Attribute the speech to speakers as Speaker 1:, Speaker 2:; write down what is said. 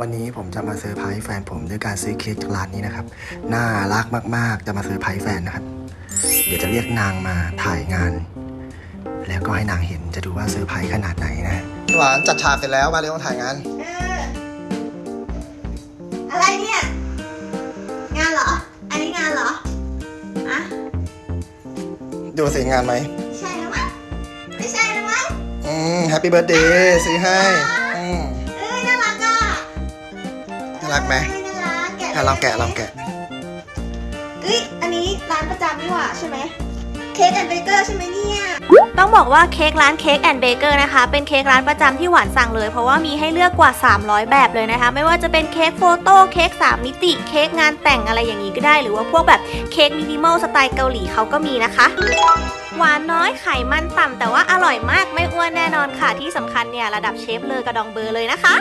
Speaker 1: วันนี้ผมจะมาเซอร์ไพรส์แฟนผมด้วยการซื้อเค้กจากร้านนี้นะครับ น่ารักมากๆ จะมาเซอร์ไพรส์แฟนนะครับ เดี๋ยวจะเรียกนางมาถ่ายงาน แล้วก็ให้นางเห็นจะดูว่าเซอร์ไพรส์ขนาดไหนนะหวานจัดฉากเสร็จแล้วมาเลยต้องถ่ายงาน
Speaker 2: เอออะไรเนี่ย งานเหรอ อันนี้งานเหรออะ
Speaker 1: ดูสิงานไหม
Speaker 2: ไม่ใช่แล้วมั้งไม่ใช่แล้วมั้ง
Speaker 1: อืมแฮปปี้เบิร์ดเดย์ซื้อให้ อืม รักไหม
Speaker 2: เอ้ยน่ารักแกะ
Speaker 1: อะลองแกะลองแกะ
Speaker 2: เอ้ยอันนี้ร้านประจำนี่หว่าใช่ไหมเค้กแอนด์เบเกอร์ใช่ไหมเนี่ย
Speaker 3: ต้องบอกว่าเค้กร้านเค้กแอนด์เบเกอร์นะคะ เป็นเค้กร้านประจำที่หวานสั่งเลย เพราะว่ามีให้เลือกกว่า 300 แบบเลยนะคะ ไม่ว่าจะเป็นเค้กโฟโต้เค้ก3มิติ เค้กงานแต่งอะไรอย่างนี้ก็ได้ หรือว่าพวกแบบเค้กมินิมอลสไตล์เกาหลีเขาก็มีนะคะ หวานน้อยไขมันต่ำแต่ว่าอร่อยมากไม่อ้วนแน่นอนค่ะที่สำคัญเนี่ยระดับเชฟเลอกระดองเบอร์เลยนะคะ